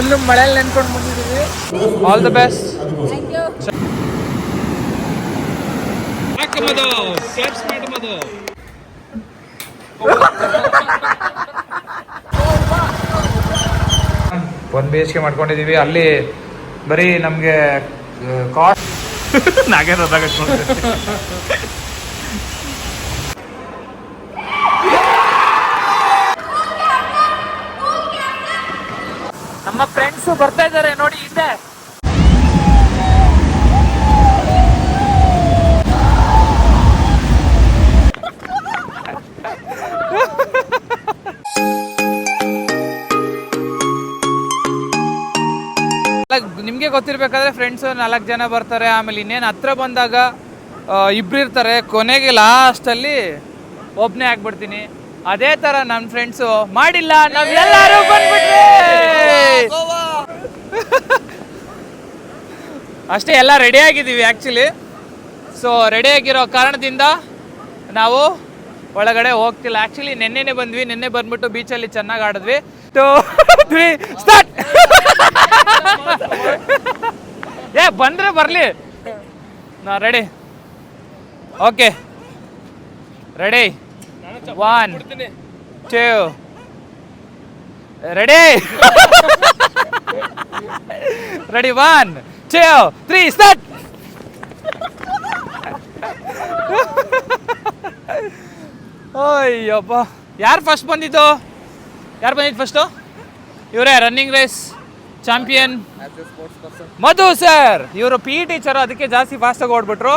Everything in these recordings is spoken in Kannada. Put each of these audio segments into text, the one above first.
ಫುಲ್ ಮಳೆಯಲ್ಲಿ ನೆನ್ಕೊಂಡು ಬಂದಿದ್ದೀವಿ. ಆಲ್ ದ ಬೆಸ್ಟ್ ಒಂದ್ ಬಿ ಎಚ್ ಕೆ ಮಾಡ್ಕೊಂಡಿದೀವಿ ಅಲ್ಲಿ ಬರೀ ನಮಗೆ ಕಾಸ್ಟ್ ನಾಗೇಂದ್ರ ಫ್ರೆಂಡ್ಸ್ ಬರ್ತಾ ಇದ್ದಾರೆ ನೋಡಿ ಹಿಂದೆ. ನಿಮಗೆ ಗೊತ್ತಿರ್ಬೇಕಾದ್ರೆ ಫ್ರೆಂಡ್ಸ್ ನಾಲ್ಕು ಜನ ಬರ್ತಾರೆ ಆಮೇಲೆ ಇನ್ನೇನು ಹತ್ರ ಬಂದಾಗ ಇಬ್ರು ಇರ್ತಾರೆ. ಕೊನೆಗೆ ಲಾಸ್ಟಲ್ಲಿ ಒಬ್ಬನೇ ಆಗ್ಬಿಡ್ತೀನಿ. ಅದೇ ಥರ ನನ್ನ ಫ್ರೆಂಡ್ಸು ಮಾಡಿಲ್ಲ ನಾವೆಲ್ಲರೂ ಬಂದ್ಬಿಟ್ರೆ ಅಷ್ಟೇ, ಎಲ್ಲ ರೆಡಿಯಾಗಿದ್ದೀವಿ ಆ್ಯಕ್ಚುಲಿ ಸೊ ರೆಡಿಯಾಗಿರೋ ಕಾರಣದಿಂದ ನಾವು ಒಳಗಡೆ ಹೋಗ್ತಿಲ್ಲ. ಆ್ಯಕ್ಚುಲಿ ನಿನ್ನೆನೆ ಬಂದ್ವಿ, ನಿನ್ನೆ ಬಂದ್ಬಿಟ್ಟು ಬೀಚಲ್ಲಿ ಚೆನ್ನಾಗಿ ಆಡಿದ್ವಿ. ಟು ತ್ರೀ ಸ್ಟಾರ್ಟ್ ಏ, ಬಂದರೆ ಬರಲಿ. ನಾ ready okay ready one two ready ready one two three start Ayyappa ಯಾರು ಫಸ್ಟ್ ಬಂದಿದ್ದು? ಯಾರು ಬಂದಿದ್ದು ಫಸ್ಟು ಇವರೇ running race champion Madhu sir ಇವರು ಪಿ ಇ ಟೀಚರು ಅದಕ್ಕೆ ಜಾಸ್ತಿ ಫಾಸ್ಟಾಗಿ ಓಡ್ಬಿಟ್ರು.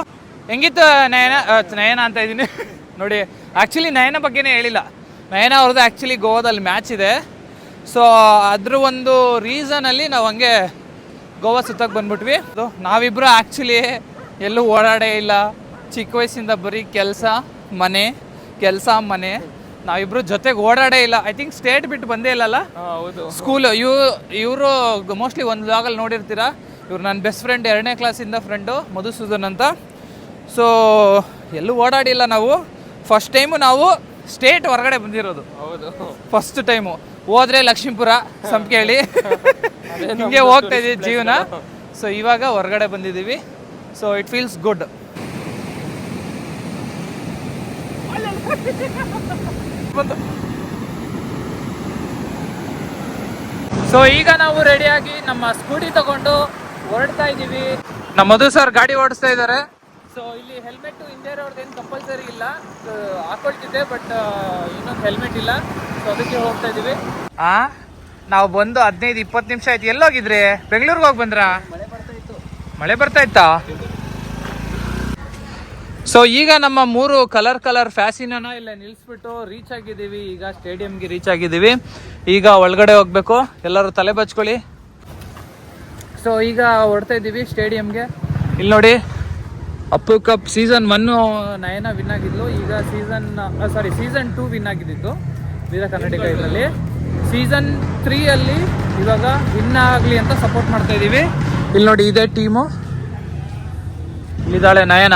ಹೆಂಗಿತ್ತು ನಯನ? ನಯನ ಅಂತ ಇದ್ದೀನಿ ನೋಡಿ ಆ್ಯಕ್ಚುಲಿ ನಯನ ಬಗ್ಗೆನೇ ಹೇಳಿಲ್ಲ. ನಯನ ಅವ್ರದ್ದು ಆ್ಯಕ್ಚುಲಿ ಗೋವಾದಲ್ಲಿ ಮ್ಯಾಚ್ ಇದೆ. ಸೊ ಅದ್ರ ಒಂದು ರೀಸನಲ್ಲಿ ನಾವು ಹಂಗೆ ಗೋವಾ ಸುತ್ತಕ್ಕೆ ಬಂದ್ಬಿಟ್ವಿ. ಅದು ನಾವಿಬ್ಬರು ಆ್ಯಕ್ಚುಲಿ ಎಲ್ಲೂ ಓಡಾಡೇ ಇಲ್ಲ. ಚಿಕ್ಕ ವಯಸ್ಸಿಂದ ಬರೀ ಕೆಲಸ ಮನೆ ಕೆಲಸ ಮನೆ. ನಾವಿಬ್ರು ಜೊತೆಗೆ ಓಡಾಡೇ ಇಲ್ಲ. ಐ ಥಿಂಕ್ ಸ್ಟೇಟ್ ಬಿಟ್ಟು ಬಂದೇ ಇಲ್ಲಲ್ಲ? ಹೌದು. ಸ್ಕೂಲ್ ಇವ್ ಇವರು ಮೋಸ್ಟ್ಲಿ ಒಂದು ಲಾಗಲ್ಲಿ ನೋಡಿರ್ತೀರಾ? ಇವ್ರು ನನ್ನ ಬೆಸ್ಟ್ ಫ್ರೆಂಡ್ ಎರಡನೇ ಕ್ಲಾಸಿಂದ ಫ್ರೆಂಡು ಮಧುಸೂದನ್ ಅಂತ. ಸೊ ಎಲ್ಲೂ ಓಡಾಡಿಲ್ಲ ನಾವು. ಫಸ್ಟ್ ಟೈಮು ನಾವು. ಸ್ಟೇಟ್ ಹೊರಗಡೆ ಬಂದಿರೋದು. ಹೌದು. ಫಸ್ಟ್ ಟೈಮು ಹೋದ್ರೆ ಲಕ್ಷ್ಮೀಪುರ ಸಂಪ್ಕೇಳಿ. ಹಿಂಗೆ ಹೋಗ್ತಾ ಇದೀವಿ ಜೀವನ. ಸೊ ಇವಾಗ ಹೊರಗಡೆ ಬಂದಿದ್ದೀವಿ. So it feels good so ಈಗ ನಾವು ರೆಡಿಯಾಗಿ ನಮ್ಮ ಸ್ಕೂಟಿ ತಗೊಂಡು ಹೊರಡ್ತಾ ಇದ್ದೀವಿ. ನಮ್ಮ ಮಧು ಸರ್ ಗಾಡಿ ಓಡಿಸ್ತಾ ಇದ್ದಾರೆ. ಸೊ ಇಲ್ಲಿ ಹೆಲ್ಮೆಟ್ ಹಿಂದೆ ಏನು ಕಂಪಲ್ಸರಿ ಇಲ್ಲ. ಹಾಕೊಳ್ತಿದ್ದೆ ಬಟ್ ಇನ್ನೊಂದು ಹೆಲ್ಮೆಟ್ ಇಲ್ಲ. ಸೊ ಅದಕ್ಕೆ ಹೋಗ್ತಾ ಇದೀವಿ. ಆ? ನಾವು ಬಂದು ಹದಿನೈದು ಇಪ್ಪತ್ತು ನಿಮಿಷ ಆಯ್ತು. ಎಲ್ಲೋಗಿದ್ರಿ? ಬೆಂಗಳೂರಿಗೆ ಹೋಗಿ ಬಂದ್ರಾ? ಮಳೆ ಬರ್ತಾ ಇತ್ತಾ. ಸೊ ಈಗ ನಮ್ಮ ಮೂರು ಕಲರ್ ಕಲರ್ ಫ್ಯಾಸಿನ ಇಲ್ಲ ನಿಲ್ಲಿಸ್ಬಿಟ್ಟು ರೀಚ್ ಆಗಿದ್ದೀವಿ. ಈಗ ಸ್ಟೇಡಿಯಂಗೆ ರೀಚ್ ಆಗಿದ್ದೀವಿ. ಈಗ ಒಳಗಡೆ ಹೋಗ್ಬೇಕು. ಎಲ್ಲರೂ ತಲೆ ಬಚ್ಕೊಳ್ಳಿ. ಸೊ ಈಗ ಹೊಡ್ತಾ ಇದ್ದೀವಿ ಸ್ಟೇಡಿಯಂಗೆ ಇಲ್ಲಿ ನೋಡಿ. Appu cup season one Nayana win ಆಗಿದ್ಲು. ಈಗ season sorry season two win ಆಗಿದ್ದಿತ್ತು Veera Karnataka ಇದರಲ್ಲಿ. ಸೀಸನ್ ತ್ರೀಯಲ್ಲಿ ಇವಾಗ ವಿನ್ ಆಗಲಿ ಅಂತ ಸಪೋರ್ಟ್ ಮಾಡ್ತಾ ಇದ್ದೀವಿ ಇಲ್ಲಿ ನೋಡಿ ಇದೇ ಟೀಮು ಇಲ್ಲಿದ್ದಾಳೆ ನಯನ.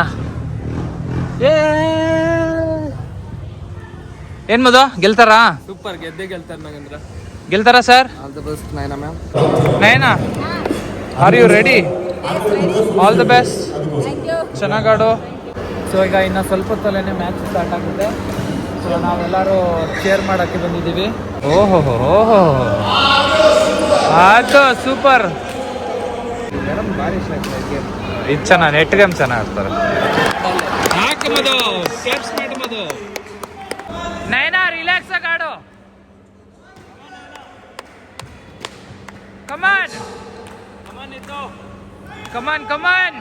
ಏನ್ ಮದು ಗೆಲ್ತಾರಾ? ಸೂಪರ್ ಗೆದ್ದೆ ಗೆಲ್ತಾರ Nagendra. ಗೆಲ್ತಾರಾ sir all the best Nayana ma'am Nayana are you ready all the best thank you ಚೆನ್ನಾಗಾಡು so ಈಗ ಇನ್ನು ಸ್ವಲ್ಪ ಹೊತ್ತಲ್ಲೇ ಮ್ಯಾಚ್ ಸ್ಟಾರ್ಟ್ ಆಗುತ್ತೆ. ಸೊ ನಾವೆಲ್ಲರೂ ಚೇರ್ ಮಾಡೋಕ್ಕೆ ಬಂದಿದ್ದೀವಿ. ಓಹೋ ಓಹೋ ಆಯ್ತು ಸೂಪರ್ ಭಾರಿ ಇದು ಚೆನ್ನಾಗಿ ನೆಟ್ ಗೇಮ್ ಚೆನ್ನಾಗಿ ಆಡ್ತಾರೆ. ನೈನಾ ರಿಲ್ಯಾಕ್ಸ್ ಆಗಿ ಆಡು. ಕಮಾನ್ ಕಮಾನ್ ಕಮಾನ್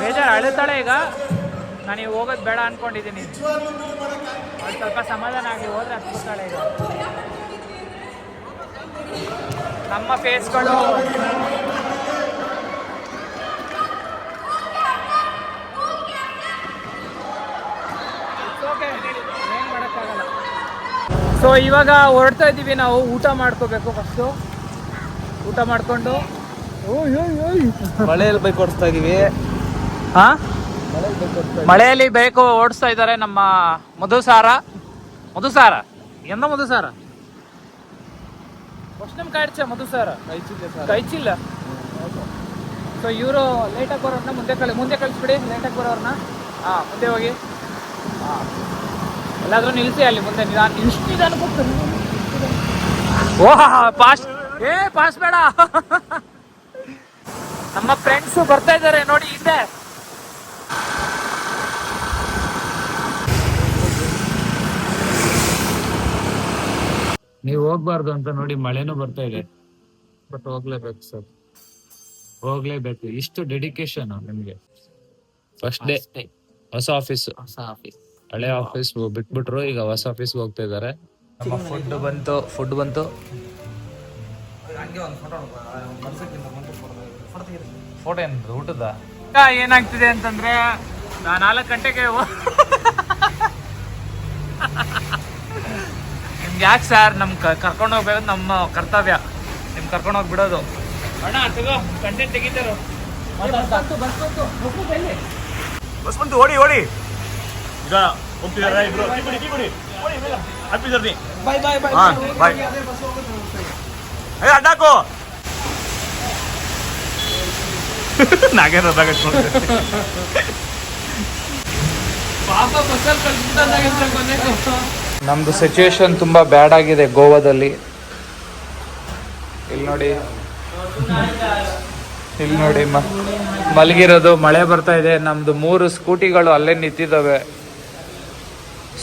ಬೇಜಾರು ಅಳುತ್ತಾಳೆ ಈಗ. ನಾನು ಹೋಗೋದು ಬೇಡ ಅನ್ಕೊಂಡಿದ್ದೀನಿ. ಸ್ವಲ್ಪ ಸಮಾಧಾನ ಆಗಿ ಹೋದ್ರೆ ಹತ್ಬಿಡ್ತಾಳೆ ಈಗ. ನಮ್ಮ ಫೇಸ್ಗಳು ಸೊ ಇವಾಗ ಹೊರಡ್ತಾ ಇದ್ದೀವಿ ನಾವು. ಊಟ ಮಾಡ್ಕೋಬೇಕು ಫಸ್ಟು ಊಟ ಮಾಡಿಕೊಂಡು. ಮಳೆಯಲ್ಲಿ ಬೈಕ್ ಓಡಿಸ್ತಾ ಇದೀವಿ. ಹಾ? ಮಳೆಯಲ್ಲಿ ಬೈಕ್ ಓಡಿಸ್ತಾ ಇದ್ದಾರೆ ನಮ್ಮ ಮಧುಸಾರ. ಮಧುಸಾರ? ಎಂದ ಮಧುಸಾರ? ವರ್ಷಂ ಕಾಡ್ಚ ಮಧುಸಾರ. ಕೈಚಿಲ್ಲ ಸೊ ಇವರು ಲೇಟಾಗಿ ಬರೋರ್ನ ಮುಂದೆ ಕಳಿ ಮುಂದೆ ಕಳಿಸ್ಬಿಡಿ ಲೇಟಾಗಿ ಬರೋರ್ನ. ಹಾ. ಮುಂದೆ ಹೋಗಿ. ಹಾ. ಎಲ್ಲಾದ್ರೂ ನಿಲ್ಸಿ ಅಲ್ಲಿ ಮುಂದೆ ನಿಧಾನ ಇಷ್ಟು ನಿಧಾನ ಓಹ್ ಪಾಸ್ ಏ ಪಾಸ್ ಬೇಡ. ನಮ್ಮ ಫ್ರೆಂಡ್ಸ್ ಬರ್ತಾ ಇದ್ದಾರೆ ನೋಡಿ ಹಿಂದೆ. ನೀವು ಹೋಗ್ಬಾರ್ದು ಅಂತ ನೋಡಿ ಮಳೆನೂ ಬರ್ತಾ ಇದೆ. ಬಟ್ ಹೋಗ್ಲೇಬೇಕು ಸರ್. ಹೋಗ್ಲೇಬೇಕು. ಇಷ್ಟು ಡೆಡಿಕೇಶನ್ ನಿಮ್ಗೆ. ಫಸ್ಟ್ ಡೇ ಹೊಸ ಆಫೀಸ್ ಹೊಸ ಆಫೀಸ್ ಹಳೆ ಆಫೀಸ್ ಬಿಟ್ಬಿಟ್ರು ಈಗ ಹೊಸ ಆಫೀಸ್ಗೆ ಹೋಗ್ತಾ ಇದ್ದಾರೆ. ನಮ್ಮ ಫುಡ್ ಬಂತು ಫುಡ್ ಬಂತು. ಫೋಟೋ ಏನು ಊಟದ? ಏನಾಗ್ತಿದೆ ಅಂತಂದ್ರೆ ನಾ ನಾಲ್ಕು ಗಂಟೆಗೆ ನಿಮ್ಗೆ ಯಾಕೆ ಸರ್ ನಮ್ ಕರ್ಕೊಂಡು ಹೋಗ್ಬೇಕು ನಮ್ಮ ಕರ್ತವ್ಯ. ನಿಮ್ ಕರ್ಕೊಂಡು ಹೋಗಿ ಬಿಡೋದು. ಅಣ್ಣ ತಗೋ ಕಂಟೆಂಟ್ ತೆಗಿತಾರೋ? ಬಸ್ ಬಂತು ಓಡಿ ಓಡಿ. ಈಗ ಹೋಗ್ತಿದಾರ ಇಬ್ರು. ಕಿಬಿಡಿ ಕಿಬಿಡಿ happy journey bye bye bye ಹಾ ಬಾಯ್ ಏ ಅಡ್ಡಾಕು. ನಾಗೇಂದ್ರ ಅದಾಗ ನಮ್ದು ಸಿಚುವೇಶನ್ ತುಂಬಾ ಬ್ಯಾಡ್ ಆಗಿದೆ ಗೋವಾದಲ್ಲಿ. ಇಲ್ಲಿ ನೋಡಿ. ಇಲ್ಲಿ ನೋಡಿ ಮ- ಮಲಗಿರೋದು ಮಳೆ ಬರ್ತಾ ಇದೆ. ನಮ್ದು ಮೂರು ಸ್ಕೂಟಿಗಳು ಅಲ್ಲೇ ನಿಂತಿದ್ದಾವೆ.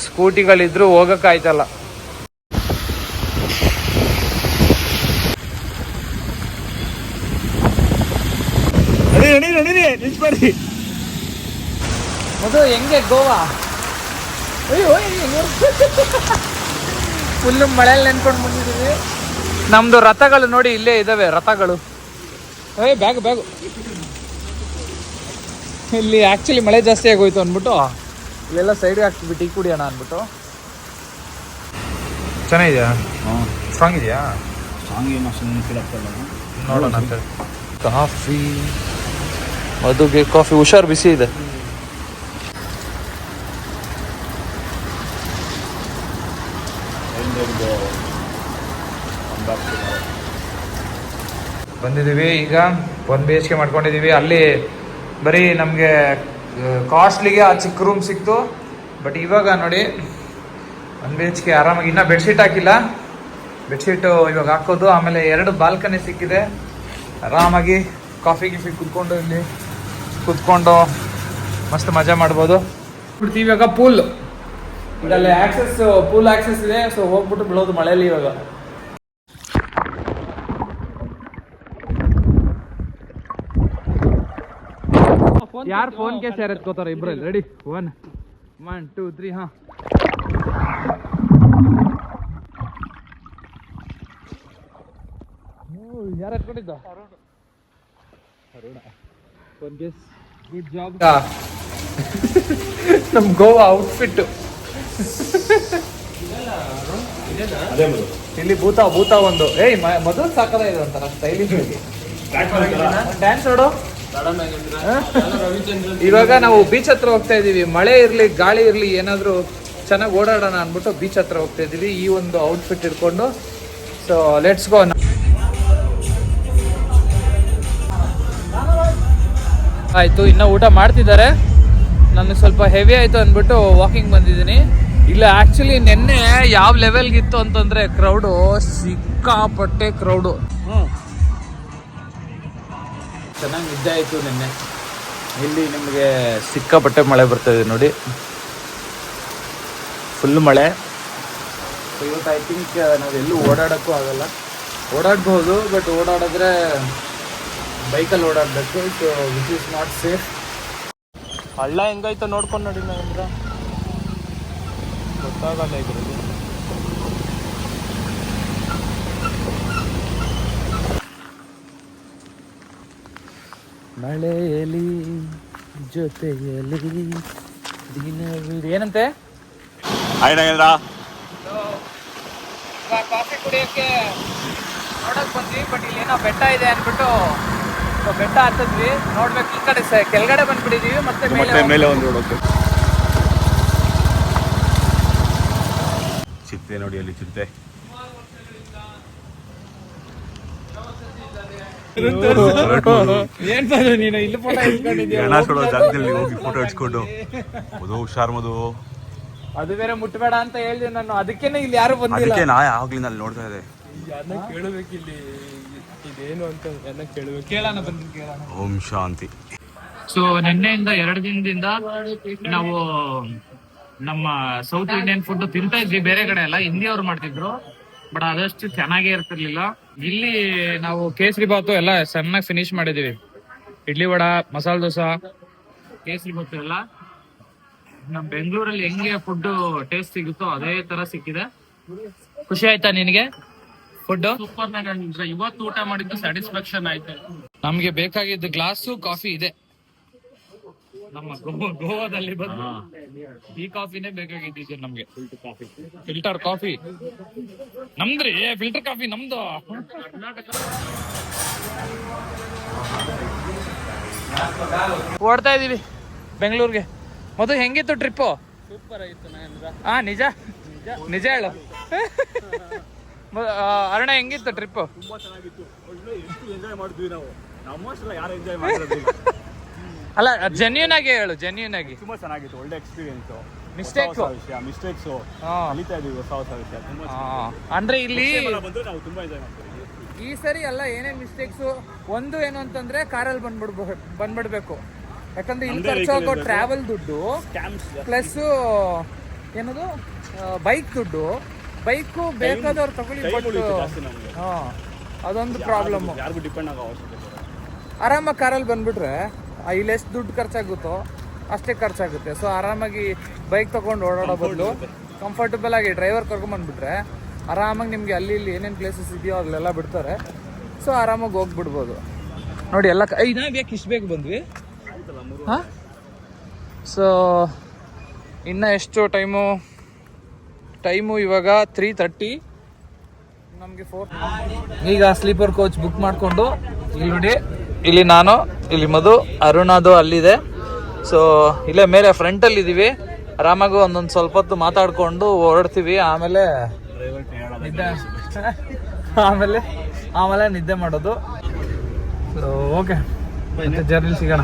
ಸ್ಕೂಟಿಗಳಿದ್ರು ಹೋಗಕ್ಕಾಯ್ತಲ್ಲ. ನಿಲ್ಸ್ಬೇಡಿ ಅದು ಹೆಂಗೆ ಗೋವಾ? ಫುಲ್ಲು ಮಳೆಯಲ್ಲಿ ನೆನ್ಕೊಂಡು ಬಂದಿದ್ದೀವಿ. ನಮ್ದು ರಥಗಳು ನೋಡಿ ಇಲ್ಲೇ ಇದಾವೆ ರಥಗಳು. ಏಯ್ ಬ್ಯಾಗ್ ಬ್ಯಾಗು. ಇಲ್ಲಿ ಆಕ್ಚುಲಿ ಮಳೆ ಜಾಸ್ತಿ ಆಗೋಯ್ತು ಅಂದ್ಬಿಟ್ಟು. ಇಲ್ಲೆಲ್ಲ ಸೈಡ್ಗೆ ಹಾಕ್ಬಿಟ್ಟು ಟೀ ಕುಡಿಯೋಣ ಅಂದ್ಬಿಟ್ಟು. ಚೆನ್ನಾಗಿದೆಯಾ? ಸ್ಟ್ರಾಂಗ್ ಇದೆಯಾ? ನೋಡೋಣ ಅಂತ ಕಾಫಿ ಮದುಗೆ ಕಾಫಿ ಹುಷಾರು ಬಿಸಿ ಇದೆ. ಬಂದಿದ್ದೀವಿ ಈಗ ಒಂದು ಬಿ ಎಚ್ ಕೆ ಮಾಡ್ಕೊಂಡಿದ್ದೀವಿ. ಅಲ್ಲಿ ಬರೀ ನಮಗೆ ಕಾಸ್ಟ್ಲಿಗೆ ಆ ಚಿಕ್ಕ ರೂಮ್ ಸಿಕ್ತು. ಬಟ್ ಇವಾಗ ನೋಡಿ ಒನ್ ಬಿ ಎಚ್ ಕೆ ಆರಾಮಾಗಿ. ಇನ್ನೂ ಬೆಡ್ಶೀಟ್ ಹಾಕಿಲ್ಲ. ಬೆಡ್ಶೀಟು ಇವಾಗ ಹಾಕೋದು. ಆಮೇಲೆ ಎರಡು ಬಾಲ್ಕನಿ ಸಿಕ್ಕಿದೆ. ಆರಾಮಾಗಿ ಕಾಫಿ ಗಿಫಿ ಕುತ್ಕೊಂಡು ಇಲ್ಲಿ ಕುತ್ಕೊಂಡು ಮಸ್ತ್ ಮಜಾ ಮಾಡ್ಬೋದು. ಬಿಡ್ತೀವಿ ಇವಾಗ ಪೂಲ್ ಇದರಲ್ಲಿ ಆಕ್ಸೆಸ್ ಪೂಲ್ ಆಕ್ಸೆಸ್ ಇದೆ. ಸೊ ಹೋಗ್ಬಿಟ್ಟು ಬಿಡೋದು ಮಳೆಯಲ್ಲಿ ಇವಾಗ. ಯಾರು ಫೋನ್ ಕೇಸ್ ಯಾರು ಎತ್ಕೋತಾರ ಇಬ್ರಲ್ಲಿ ready one one two three ಹಾ. ಯಾರು ಎತ್ಕೊಂಡಿದ್ದ? ಫೋನ್ ಕೇಸ್ ಗುಡ್ ಜಾಬ್ ನಮ್ ಗೋವಾ ಔಟ್ಫಿಟ್ ಇಲ್ಲಿ ಭೂತ ಭೂತ ಒಂದು. ಏಯ್ ಮ- ಮೊದಲು ಸಾಕದ ಇದೆ ಒಂಥರ ಸ್ಟೈಲಿಶ್ ಡ್ಯಾನ್ಸ್ ನೋಡು. ಇವಾಗ ನಾವು ಬೀಚ್ ಹತ್ರ ಹೋಗ್ತಾ ಇದೀವಿ. ಮಳೆ ಇರ್ಲಿ ಗಾಳಿ ಇರ್ಲಿ ಏನಾದರೂ ಚೆನ್ನಾಗಿ ಓಡಾಡೋಣ ಅಂದ್ಬಿಟ್ಟು ಬೀಚ್ ಹತ್ರ ಹೋಗ್ತಾ ಇದೀವಿ. ಈ ಒಂದು ಔಟ್ಫಿಟ್ ಇಟ್ಕೊಂಡು. ಸೊ ಲೆಟ್ಸ್ ಗೋ ಆಯಿತು ಇನ್ನ ಊಟ ಮಾಡ್ತಿದ್ದಾರೆ. ನನಗೆ ಸ್ವಲ್ಪ ಹೆವಿ ಆಯ್ತು ಅಂದ್ಬಿಟ್ಟು ವಾಕಿಂಗ್ ಬಂದಿದ್ದೀನಿ. ಇಲ್ಲ ಆಕ್ಚುಲಿ ನಿನ್ನೆ ಯಾವ ಲೆವೆಲ್ಗಿತ್ತು ಅಂತಂದ್ರೆ ಕ್ರೌಡು ಸಿಕ್ಕಾಪಟ್ಟೆ ಕ್ರೌಡು ಚೆನ್ನಾಗಿ ನಿದ್ದೆ ಆಯಿತು ನಿನ್ನೆ. ಇಲ್ಲಿ ನಿಮಗೆ ಸಿಕ್ಕಾಪಟ್ಟೆ ಮಳೆ ಬರ್ತದೆ ನೋಡಿ. ಫುಲ್ ಮಳೆ. ಸೊ ಇವತ್ತು ಐ ಥಿಂಕ್ ಎಲ್ಲೂ ಓಡಾಡೋಕ್ಕೂ ಆಗಲ್ಲ. ಓಡಾಡ್ಬೋದು ಬಟ್ ಓಡಾಡಿದ್ರೆ ಬೈಕಲ್ಲಿ ಓಡಾಡಬೇಕು. So which is not safe ಹಳ್ಳ ಹೆಂಗಾಯ್ತು ನೋಡ್ಕೊಂಡು ನೋಡಿ ನಾವಂದ್ರೆ ಗೊತ್ತಾಗಲ್ಲ ಇದ್ರಲ್ಲಿ. ಮಳೆಯಲಿ ಜೊತೆಯಲಿ ದಿನವಿಡೀ. ಏನಂತೆ? ಕಾಫಿ ಕುಡಿಯೋಕ್ಕೆ ನೋಡಕ್ ಬಂದ್ವಿ ಬಟ್ ಇಲ್ಲಿ ಏನೋ ಬೆಟ್ಟ ಇದೆ ಅಂದ್ಬಿಟ್ಟು ಬೆಟ್ಟ ಹತ್ತಿದ್ವಿ. ನೋಡ್ಬೇಕು ಈ ಕಡೆ ಸ- ಕೆಳಗಡೆ ಬಂದ್ಬಿಟ್ಟಿದೀವಿ ಮತ್ತೆ ಮೇಲೆ ಮತ್ತೆ ಮೇಲೆ ಒಂದು ನೋಡೋಕೆ ಚಿಂತೆ ನೋಡಿ ಅಲ್ಲಿ ಚಿರತೆ ಏನ್ ಬಂದು ನೀನು ಇಲ್ಲಿ ಫೋಟೋ ಇಟ್ಕೊಂಡಿದ್ಯಾ ಹೆಣ ಸುಡೋ ಜಾಗದಲ್ಲಿ ಹೋಗಿ ಫೋಟೋ ಇಡ್ಸ್ಕೊಂಡು ಮಧು ಹುಷಾರ್ ಮಧು. ಅದು ಬೇರೆ ಮುಟ್ಬೇಡ ಅಂತ ಹೇಳಿದೆ ನಾನು. ಅದಕ್ಕೇನೆ ಇಲ್ಲಿ ಯಾರು ಬಂದಿಲ್ಲ. ಅದಕ್ಕೆ ನಾ ಆಗ್ಲಿಂದ ಅಲ್ಲಿ ನೋಡ್ತಾ ಇದೆ ಓಂ ಶಾಂತಿ. ಸೊ ನಿನ್ನೆಯಿಂದ ಎರಡು ದಿನದಿಂದ ನಾವು ನಮ್ಮ ಸೌತ್ ಇಂಡಿಯನ್ ಫುಡ್ ತಿಂತಾ ಇದ್ವಿ ಬೇರೆ ಕಡೆ ಎಲ್ಲ. ಹಿಂದಿಯವ್ರು ಮಾಡ್ತಿದ್ರು ಬಟ್ ಅದಷ್ಟು ಚೆನ್ನಾಗೇ ಇರ್ತಿರ್ಲಿಲ್ಲ. ಇಲ್ಲಿ ನಾವು ಕೇಸರಿ ಬಾತು ಎಲ್ಲ ಚೆನ್ನಾಗಿ ಫಿನಿಶ್ ಮಾಡಿದೀವಿ. ಇಡ್ಲಿ ವಡ ಮಸಾಲೆ ದೋಸಾ ಕೇಸರಿ ಬಾತು ಎಲ್ಲ. ನಮ್ ಬೆಂಗಳೂರಲ್ಲಿ ಹೆಂಗೆ ಫುಡ್ ಟೇಸ್ಟ್ ಸಿಗುತ್ತೋ ಅದೇ ತರ ಸಿಕ್ಕಿದೆ. ಖುಷಿ ಆಯ್ತಾ ನಿನಗೆ ಫುಡ್ ಸೂಪರ್ ಇವತ್ತು ಊಟ ಮಾಡಿದ್ದು ಸ್ಯಾಟಿಸ್ಫ್ಯಾಕ್ಷನ್ ಆಯ್ತು. ನಮ್ಗೆ ಬೇಕಾಗಿದ್ದ ಗ್ಲಾಸು ಕಾಫಿ ಇದೆ. ನಮ್ಮ ಗೋವಾದಲ್ಲಿ ಬಂದು ಈ ಕಾಫಿನೇ ಬೇಕಾಗಿದ್ದಿದ್ದು ನಮ್ಗೆ. Filter coffee. ನಮ್ದ್ರಿ? ಫಿಲ್ಟರ್ ಕಾಫಿ ನಮ್ದು. ಓಡ್ತಾ ಇದೀವಿ ಬೆಂಗಳೂರಿಗೆ. ಮದು ಹೆಂಗಿತ್ತು ಟ್ರಿಪ್ಪು ಹಾ ನಿಜ? ನಿಜ ಹೇಳು. ಅರುಣ ಹೆಂಗಿತ್ತು ಟ್ರಿಪ್ಪು ತುಂಬಾ ಚೆನ್ನಾಗಿತ್ತು. ಎಷ್ಟು ಎಂಜಾಯ್ ಮಾಡಿದ್ವಿ ನಾವು. ನಮ್ಮ ಯಾರು ಎಂಜಾಯ್ ಮಾಡಿರೋದಿಲ್ಲ. ಅಲ್ಲ ಜೆನ್ಯೂನ್ ಆಗಿ ಹೇಳು ಜೆನ್ಯೂನ್ ಆಗಿ. ತುಂಬಾ ಚೆನ್ನಾಗಿತ್ತು ಒಳ್ಳೆ ಎಕ್ಸ್ಪೀರಿಯನ್ಸ್ Mistakes. ವಿಷಯ ಮಿಸ್ಟೇಕ್ಸ್. ಕಲಿತಾ ಇದೀವಿ ಹೊಸ ಹೊಸ ವಿಷಯ ತುಂಬಾ ಅಂದ್ರೆ ಇಲ್ಲಿ ಬಂದ್ರೆ ನಾವು ತುಂಬಾ ಇದೆ ಈ ಸರಿ ಎಲ್ಲ ಏನೇ ಮಿಸ್ಟೇಕ್ಸ್ ಒಂದು ಏನು ಅಂತಂದ್ರೆ ಕಾರಲ್ಲಿ ಬಂದ್ಬಿಡ್ಬೇಕು ಬಂದ್ಬಿಡ್ಬೇಕು. ಯಾಕಂದ್ರೆ ಇಲ್ಲಿ ಖರ್ಚಾಗೋ ಟ್ರಾವೆಲ್ ದುಡ್ಡು ಪ್ಲಸ್ ಏನದು? ಬೈಕ್ ದುಡ್ಡು. ಬೈಕು ಬೇಕಾದವ್ರು ತಗೊಳ್ಳಿ ಅದೊಂದು ಪ್ರಾಬ್ಲಮ್ ಆರಾಮಾಗಿ ಕಾರಲ್ಲಿ ಬಂದ್ಬಿಟ್ರೆ ಇಲ್ಲಿ ಎಷ್ಟು ದುಡ್ಡು ಖರ್ಚಾಗುತ್ತೋ ಅಷ್ಟೇ ಖರ್ಚಾಗುತ್ತೆ. ಸೊ ಆರಾಮಾಗಿ ಬೈಕ್ ತಗೊಂಡು ಓಡಾಡೋ ಬದಲು ಕಂಫರ್ಟಬಲ್ ಆಗಿ ಡ್ರೈವರ್ ಕರ್ಕೊಂಬಂದ್ಬಿಟ್ರೆ ಆರಾಮಾಗಿ ನಿಮಗೆ ಅಲ್ಲಿ ಇಲ್ಲಿ ಏನೇನು ಪ್ಲೇಸಸ್ ಇದೆಯೋ ಅಲ್ಲೆಲ್ಲ ಬಿಡ್ತಾರೆ. ಸೊ ಆರಾಮಾಗಿ ಹೋಗ್ಬಿಡ್ಬೋದು. ನೋಡಿ ಎಲ್ಲ ಕ- ಐ, ನಾವ್ ಯಾಕೆ ಇಷ್ಟು ಬೇಗ ಬಂದ್ವಿ? ಹಾಂ? ಸೊ ಇನ್ನು ಎಷ್ಟು ಟೈಮು ಟೈಮು ಇವಾಗ ತ್ರೀ ತರ್ಟಿ ನಮಗೆ ಫೋರ್ ಈಗ ಸ್ಲೀಪರ್ ಕೋಚ್ ಬುಕ್ ಮಾಡಿಕೊಂಡು ಇಲ್ಲಿ ನೋಡಿ. ಇಲ್ಲಿ ನಾನು, ಇಲ್ಲಿ ಮಧು ಅರುಣದು ಅಲ್ಲಿದೆ. ಸೊ ಇಲ್ಲೇ ಮೇಲೆ ಫ್ರಂಟಲ್ಲಿ ಇದ್ದೀವಿ ಆರಾಮಾಗಿ ಒಂದೊಂದು ಸ್ವಲ್ಪ ಹೊತ್ತು ಮಾತಾಡ್ಕೊಂಡು ಹೊರಡ್ತೀವಿ. ಆಮೇಲೆ ನಿದ್ದೆ ಆಮೇಲೆ ಆಮೇಲೆ ನಿದ್ದೆ ಮಾಡೋದು. ಸೊ ಓಕೆ ಜರ್ನಿ ಸಿಗೋಣ.